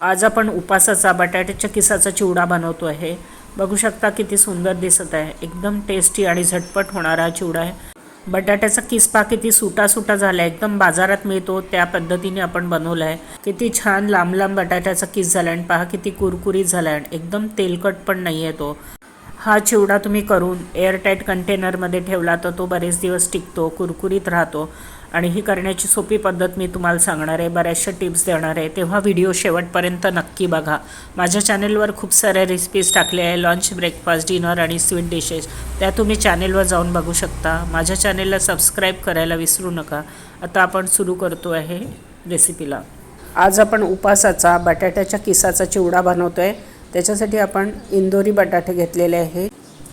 आज आपण उपासाचा बटाट्याच्या किसाचा चिवडा बनवतो आहे. बघू शकता किती सुंदर दिसत आहे. एकदम टेस्टी आणि झटपट होणारा हा चिवडा आहे. बटाट्याचा किसपा किती सुटा सुटा झाला आहे एकदम बाजारात मिळतो. त्या पद्धतीने आपण बनवला आहे. किती छान लांब लांब बटाट्याचा किस झाला आणि पहा किती कुरकुरीत झाला आहे एकदम तेलकट पण नाही आहे तो. हा चिवडा तुम्ही करून एअरटाईट कंटेनरमध्ये ठेवला तर तो बरेच दिवस टिकतो कुरकुरीत राहतो. आणि ही करण्याची सोपी पद्धत मी तुम्हाला सांगणार आहे बऱ्याचशा टिप्स देणार आहे. तेव्हा व्हिडिओ शेवटपर्यंत नक्की बघा. माझ्या चॅनेलवर खूप साऱ्या रेसिपीज टाकल्या आहे लंच ब्रेकफास्ट डिनर आणि स्वीट डिशेस त्या तुम्ही चॅनेलवर जाऊन बघू शकता. माझ्या चॅनेलला सबस्क्राईब करायला विसरू नका. आता आपण सुरू करतो आहे रेसिपीला आज आपण उपासाचा बटाट्याच्या किसाचा चिवडा बनवतो आहे त्याच्यासाठी आपण इंदोरी बटाटे घेतलेले आहे.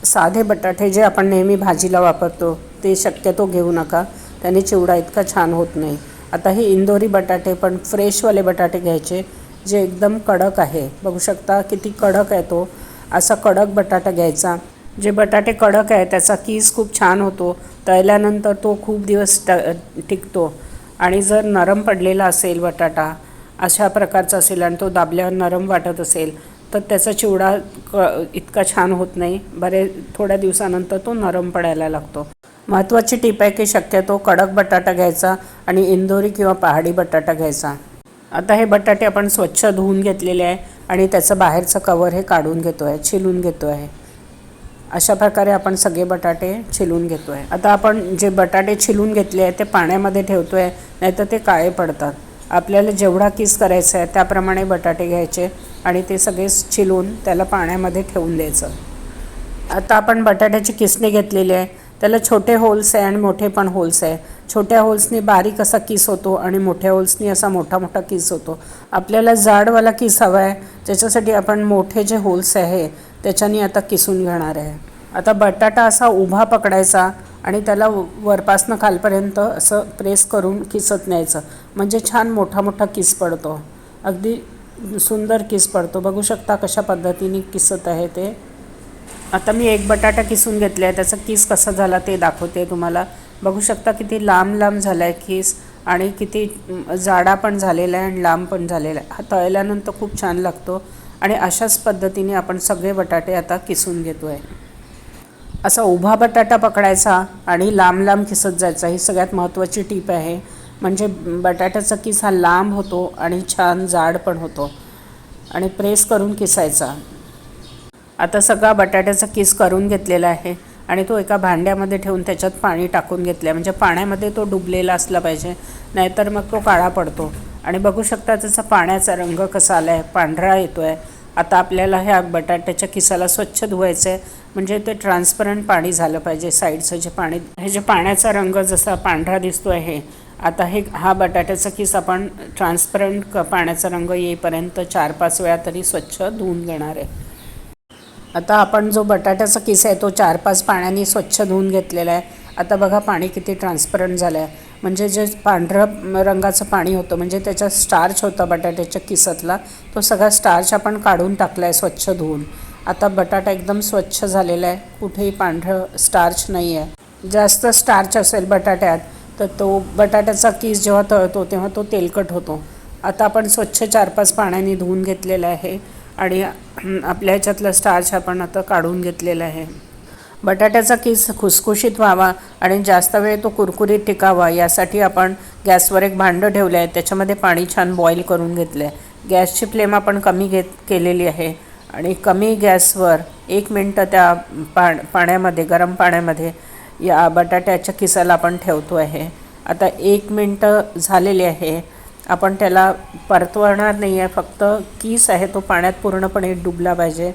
साधे बटाटे जे आपण नेहमी भाजीला वापरतो ते शक्यतो घेऊ नका. त्याने चिवडा इतका छान होत नाही. आता हे इंदोरी बटाटे पण फ्रेशवाले बटाटे घ्यायचे जे एकदम कडक आहे. बघू शकता किती कडक आहे तो. असा कडक बटाटा घ्यायचा. जे बटाटे कडक आहे त्याचा कीस खूप छान होतो. तळल्यानंतर तो खूप दिवस ट टिकतो. आणि जर नरम पडलेला असेल बटाटा अशा प्रकारचा असेल आणि तो दाबल्यावर नरम वाटत असेल तर त्याचा चिवडा क इतका छान होत नाही. बरे थोड्या दिवसानंतर तो नरम पडायला लागतो. महत्त्वाची टीप आहे की शक्यतो कडक बटाटा घ्यायचा आणि इंदोरी किंवा पहाडी बटाटा घ्यायचा. आता हे बटाटे आपण स्वच्छ धुवून घेतलेले आहे आणि त्याचं बाहेरचं कवर हे काढून घेतो आहे छिलून घेतो आहे अशा प्रकारे आपण सगळे बटाटे छिलून घेतो आहे आता आपण जे बटाटे छिलून घेतले आहे ते पाण्यामध्ये ठेवतो आहे नाहीतर ते काळे पडतात. आपल्याला जेवढा किस करायचा आहे त्याप्रमाणे बटाटे घ्यायचे. आणि ते सगळे छिलून त्याला पाण्यामध्ये ठेवून द्यायचं. आता आपण बटाट्याची किसणी घेतलेली आहे. त्याला छोटे होल्स आहे आणि मोठे पण होल्स आहे. छोट्या होल्सनी बारीक असा किस होतो आणि मोठ्या होल्सनी असा मोठा मोठा किस होतो. आपल्याला जाडवाला किस हवा आहे. त्याच्यासाठी आपण मोठे जे होल्स आहे त्याच्यानी आता किसून घेणार आहे. आता बटाटा असा उभा पकडायचा आणि त्याला वरपासनं खालपर्यंत असं प्रेस करून किसत न्यायचं. म्हणजे छान मोठा मोठा किस पडतो. अगदी सुंदर किस पडतो. बघू शकता कशा पद्धतीने किसत आहे ते. आता मी एक बटाटा किसून घेतला आहे त्याचा किस कसा झाला ते दाखवते तुम्हाला. बघू शकता किती लांब लांब झाला आहे किस आणि किती जाडा पण झालेला आहे आणि लांब पण झालेला आहे. हा तळल्यानंतर खूप छान लागतो. आणि अशाच पद्धतीने आपण सगळे बटाटे आता किसून घेतो आहे असा उभा बटाटा पकडायचा आणि लांब लांब किसत जायचा ही सगळ्यात महत्त्वाची टीप आहे. म्हणजे बटाट्याचा किस हा लांब होतो आणि छान जाड पण होतो. आणि प्रेस करून किसायचा. आता सगळा बटाट्याचा किस करून घेतलेला आहे आणि तो एका भांड्यामध्ये ठेवून त्याच्यात पाणी टाकून घेतलं आहे म्हणजे पाण्यामध्ये तो डुबलेला असला पाहिजे नाहीतर मग तो काळा पडतो. आणि बघू शकता त्याचा पाण्याचा रंग कसा आला आहे पांढरा येतो आहे आता आपल्याला ह्या बटाट्याच्या किसाला स्वच्छ धुवायचं आहे म्हणजे ते ट्रान्सपरंट पाणी झालं पाहिजे साईडचं जे पाणी हे जे पाण्याचा रंग जसा पांढरा दिसतो आहे आता हे हा बटाट्याचा किस आपण ट्रान्सपरंट क पाण्याचा रंग येईपर्यंत चार पाच वेळा तरी स्वच्छ धुवून घेणार आहे. आता आपण जो बटाट्याचा किस आहे तो चार पाच पाण्याने स्वच्छ धुवून घेतलेला आहे. आता बघा पाणी किती ट्रान्सपरंट झालं आहे म्हणजे जे पांढरं रंगाचं पाणी होतं म्हणजे त्याचा स्टार्च होता बटाट्याच्या किसातला तो सगळा स्टार्च आपण काढून टाकला आहे स्वच्छ धुवून. आता बटाटा एकदम स्वच्छ झालेला आहे. कुठेही पांढरं स्टार्च नाही आहे जास्त स्टार्च असेल बटाट्यात तर तो बटाट्याचा किस जेव्हा तळतो तेव्हा तो तेलकट होतो. आता आपण स्वच्छ चार पाच पाण्याने धुवून घेतलेलं आहे आणि आपल्या ह्याच्यातलं स्टार्च आपण आता काढून घेतलेला आहे. बटाट्याचा किस खुसखुशीत व्हावा आणि जास्त वेळ तो कुरकुरीत टिकावा यासाठी आपण गॅसवर एक भांडं ठेवलं आहे त्याच्यामध्ये पाणी छान बॉईल करून घेतलं आहे गॅसची फ्लेम आपण कमी घेत केलेली आहे आणि कमी गॅसवर एक मिनटं त्या पा पाण्यामध्ये गरम पाण्यामध्ये या बटाट्याच्या किसाला आपण ठेवतो आहे. आता एक मिनटं झालेली आहे. आपण त्याला परतवणार नाही आहे. फक्त कीस आहे तो पाण्यात पूर्णपणे डुबला पाहिजे.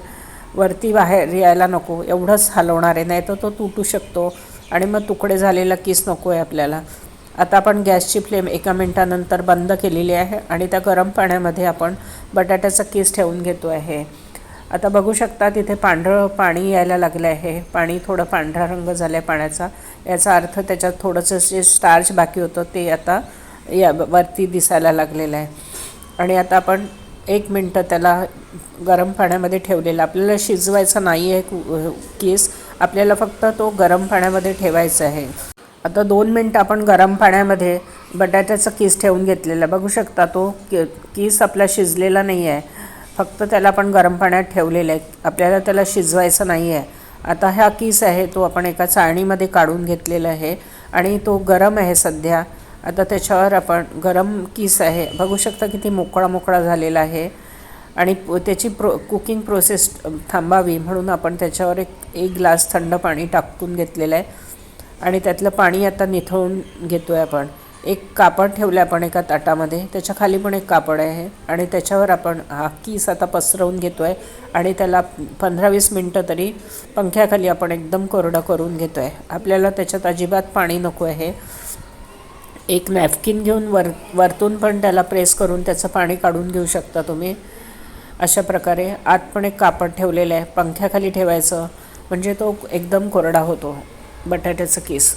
वरती बाहेर यायला नको. एवढंच हलवणार आहे. नाही तर तो तुटू शकतो आणि मग तुकडे झालेला किस नको आहे आपल्याला. आता आपण गॅसची फ्लेम एका मिनटानंतर बंद केलेली आहे आणि त्या गरम पाण्यामध्ये आपण बटाट्याचा किस ठेवून घेतो आहे. आता बघू शकता तिथे पांढरं पाणी यायला लागलं आहे पाणी थोडं पांढरा रंग झाला आहे पाण्याचा. याचा अर्थ त्याच्यात थोडंसं जे स्टार्च बाकी होतं ते आता या वरती दिसायला लागलेलं आहे. आणि आता आपण एक मिनटं त्याला गरम पाण्यामध्ये ठेवलेलं. आपल्याला शिजवायचा नाही आहे कु केस. आपल्याला फक्त तो गरम पाण्यामध्ये ठेवायचा आहे. आता दोन मिनटं आपण गरम पाण्यामध्ये बटाट्याचा किस ठेवून घेतलेला. बघू शकता तो किस आपला शिजलेला नाही आहे फक्त त्याला आपण गरम पाण्यात ठेवलेलं आहे. आपल्याला त्याला शिजवायचं नाही आहे आता हा किस आहे तो आपण एका चाळणीमध्ये काढून घेतलेला आहे आणि तो गरम आहे सध्या. आता त्याच्यावर आपण गरम किस आहे बघू शकता किती मोकळा मोकळा झालेला आहे. आणि त्याची प्रो कुकिंग प्रोसेस थांबावी म्हणून आपण त्याच्यावर एक एक ग्लास थंड पाणी टाकून घेतलेलं आहे. आणि त्यातलं पाणी आता निथळून घेतो आहे आपण. एक कापड ठेवलं आहे आपण एका ताटामध्ये. त्याच्याखाली पण एक कापड आहे आणि त्याच्यावर आपण हा कीस आता पसरवून घेतो आहे आणि त्याला पंधरा वीस मिनटं तरी पंख्याखाली आपण एकदम कोरडं करून घेतो आहे आपल्याला त्याच्यात अजिबात पाणी नको आहे. एक नॅपकिन घेऊन वर वरतून पण त्याला प्रेस करून त्याचं पाणी काढून घेऊ शकता तुम्ही. अशा प्रकारे आत पण एक कापड ठेवलेलं आहे. पंख्याखाली ठेवायचं. म्हणजे तो एकदम कोरडा होतो बटाट्याचं केस.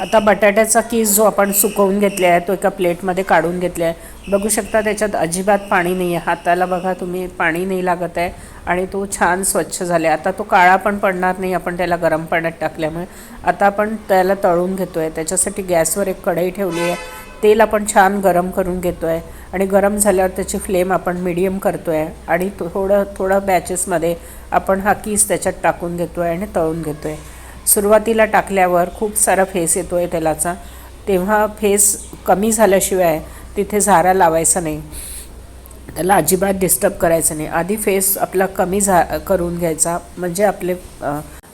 आता बटाट्याचा कीस जो आपण सुकवून घेतला आहे तो एका प्लेटमध्ये काढून घेतला आहे. बघू शकता त्याच्यात अजिबात पाणी नाही आहे हाताला बघा तुम्ही पाणी नाही लागत आहे आणि तो छान स्वच्छ झाला आहे आता तो काळा पण पडणार नाही आपण त्याला गरम पाण्यात टाकल्यामुळे. आता आपण त्याला तळून घेतो आहे त्याच्यासाठी गॅसवर एक कढई ठेवली आहे. तेल आपण छान गरम करून घेतो आहे आणि गरम झाल्यावर त्याची फ्लेम आपण मिडियम करतो आहे आणि थोडं थोडं बॅचेसमध्ये आपण हा कीस त्याच्यात टाकून घेतो आहे आणि तळून घेतो आहे सुरुवातीला टाकल्यावर खूप सारा फेस येतो आहे तेलाचा. तेव्हा फेस कमी झाल्याशिवाय तिथे झारा लावायचा नाही. त्याला अजिबात डिस्टर्ब करायचं नाही. आधी फेस आपला कमी झा करून घ्यायचा. म्हणजे आपले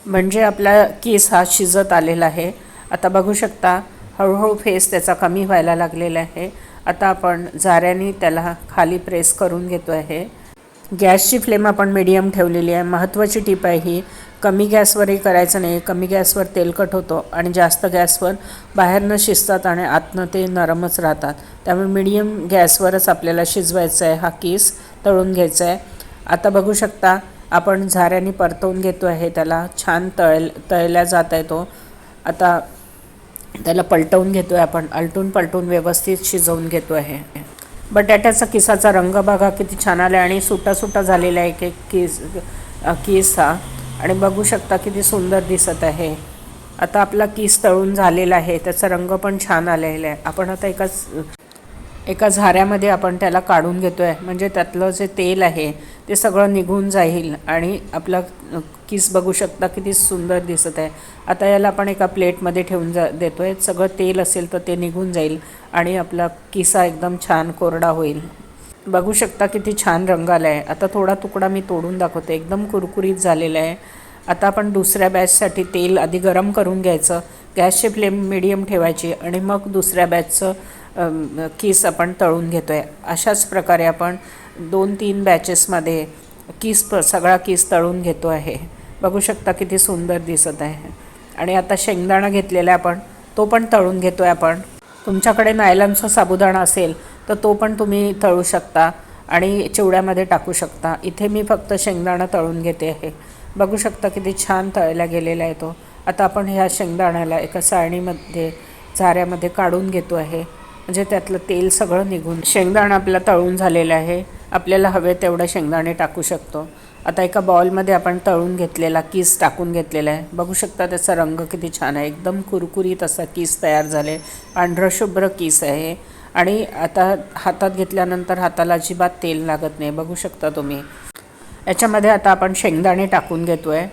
म्हणजे आपला केस हा शिजत आलेला आहे. आता बघू शकता हळूहळू फेस त्याचा कमी व्हायला लागलेला आहे. आता आपण झाऱ्याने त्याला खाली प्रेस करून घेतो आहे गॅसची फ्लेम आपण मिडियम ठेवलेली आहे. महत्त्वाची टीप आहे ही कमी गॅसवरही करायचं नाही. कमी गॅसवर तेलकट होतो आणि जास्त गॅसवर बाहेरनं शिजतात आणि आतनं ते नरमच राहतात. त्यामुळे मिडियम गॅसवरच आपल्याला शिजवायचं आहे. हा केस तळून घ्यायचा आहे. आता बघू शकता आपण झाऱ्याने परतवून घेतो आहे. त्याला छान तळ तळल्या जात आहे तो. आता त्याला पलटवून घेतो आहे आपण. अलटून पलटून व्यवस्थित शिजवून घेतो आहे. बटाट्याचा किसाचा रंग बघा किती छान आला आणि सुटा सुटा झालेला आहे एक एक किस किस हा. आणि बघू शकता किती सुंदर दिसत आहे. आता आपला किस तळून झालेला आहे त्याचा रंग पण छान आलेला आहे आपण आता एकाच एका झाऱ्यामध्ये आपण त्याला काढून घेतो आहे म्हणजे त्यातलं जे तेल आहे ते सगळं निघून जाईल आणि आपला किस बघू शकता किती सुंदर दिसत आहे. आता याला आपण एका प्लेटमध्ये ठेवून जा देतो आहे सगळं तेल असेल तर ते निघून जाईल आणि आपला किसा एकदम छान कोरडा होईल. बघू शकता किती छान रंग आला आहे आता थोडा तुकडा मी तोडून दाखवते. एकदम कुरकुरीत झालेला आहे. आता आपण दुसऱ्या बॅचसाठी तेल आधी गरम करून घ्यायचं. गॅसची फ्लेम मिडियम ठेवायची आणि मग दुसऱ्या बॅचचं किस आपण तळून घेतो आहे अशाच प्रकारे आपण दोन तीन बॅचेसमध्ये किस प सगळा किस तळून घेतो आहे. बघू शकता किती सुंदर दिसत आहे. आणि आता शेंगदाणा घेतलेला आहे आपण तो पण तळून घेतो आहे आपण. तुमच्याकडे नायलॉनचा साबुदाणा असेल तर तो पण तुम्ही तळू शकता आणि चिवड्यामध्ये टाकू शकता. इथे मी फक्त शेंगदाणा तळून घेते आहे. बघू शकता किती छान तळला गेलेला आहे तो. आता आपण ह्या शेंगदाण्याला एका साळणीमध्ये झाऱ्यामध्ये काढून घेतो आहे. म्हणजे त्यातलं तेल सगळं निघून शेंगदाणा आपला तळून झालेला आहे. आपल्याला हवे तेवढे शेंगदाणे टाकू शकतो. आता एका बॉलमध्ये आपण तळून घेतलेला किस टाकून घेतलेला आहे. बघू शकता त्याचा रंग किती छान आहे. एकदम कुरकुरीत असा कीस तयार झाले. पांढरं शुभ्र किस आहे. आणि आता हातात घेतल्यानंतर हाताला अजिबात तेल लागत नाही. बघू शकता तुम्ही. याच्यामध्ये आता आपण शेंगदाणे टाकून घेतो आहे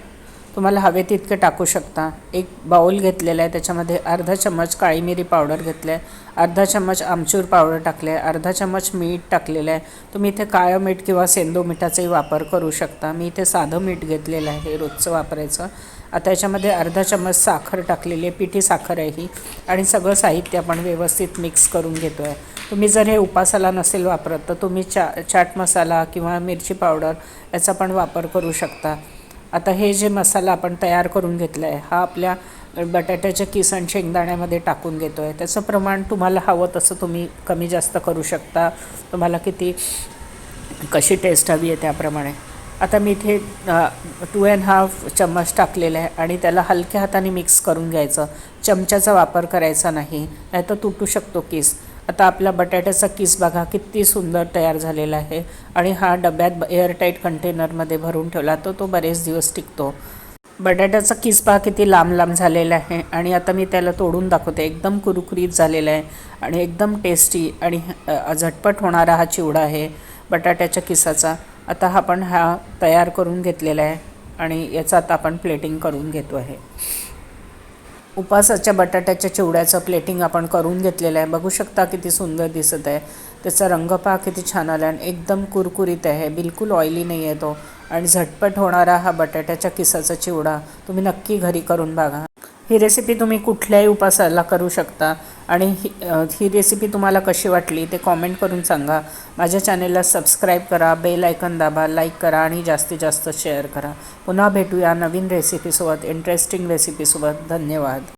तुम्हाला हवे तितके टाकू शकता. एक बाऊल घेतलेला आहे त्याच्यामध्ये अर्धा चम्मच काळी मिरी पावडर घेतलं आहे अर्धा चम्मच आमचूर पावडर टाकले आहे अर्धा चम्मच मीठ टाकलेलं आहे तुम्ही इथे काळं मीठ किंवा सेंदो मिठाचाही वापर करू शकता. मी इथे साधं मीठ घेतलेलं आहे रोजचं वापरायचं. आता याच्यामध्ये अर्धा चम्मच साखर टाकलेली आहे पिठी साखर आहे ही. आणि सगळं साहित्य आपण व्यवस्थित मिक्स करून घेतो आहे तुम्ही जर हे उपासाला नसेल वापरत तर तुम्ही चा चाट मसाला किंवा मिरची पावडर याचा पण वापर करू शकता. आता हे जे मसाला आपण तयार करून घेतला आहे हा आपल्या बटाट्याच्या किसन शेंगदाण्यामध्ये टाकून घेतो आहे त्याचं प्रमाण तुम्हाला हवं तसं तुम्ही कमी जास्त करू शकता. तुम्हाला किती कशी टेस्ट हवी आहे त्याप्रमाणे. आता मी इथे टू अँड हाफ चम्मच टाकलेला आहे आणि त्याला हलक्या हाताने मिक्स करून घ्यायचं. चमच्याचा वापर करायचा नाही नाही तर तुटू शकतो किस. आता आपला बटाट्याचा किस बघा किती सुंदर तयार झालेला आहे. आणि हा डब्यात एअरटाईट कंटेनरमध्ये भरून ठेवला तर तो बरेच दिवस टिकतो. बटाट्याचा किस पहा किती लांब लांब झालेला आहे. आणि आता मी त्याला तोडून दाखवते. एकदम कुरकुरीत झालेला आहे आणि एकदम टेस्टी आणि झटपट होणारा हा चिवडा आहे बटाट्याच्या किसाचा. आता हा आपण हा तयार करून घेतलेला आहे आणि याचं आता आपण प्लेटिंग करून घेतो आहे. उपासाच्या बटाट्याच्या चिवड्याचं प्लेटिंग आपण करून घेतलेलं आहे. बघू शकता किती सुंदर दिसत आहे. त्याचा रंग पहा किती छान आला आणि एकदम कुरकुरीत आहे. बिलकुल ऑइली नाही आहे तो. आणि झटपट होणारा हा बटाट्याच्या किसाचा चिवडा तुम्ही नक्की घरी करून बघा. ही रेसिपी तुम्ही कुठल्याही उपासाला करू शकता. आणि ही ही रेसिपी तुम्हाला कशी वाटली ते कॉमेंट करून सांगा. माझ्या चॅनेलला सबस्क्राईब करा बेल आयकन दाबा लाईक करा आणि जास्तीत जास्त शेअर करा. पुन्हा भेटूया नवीन रेसिपीसोबत इंटरेस्टिंग रेसिपीसोबत धन्यवाद.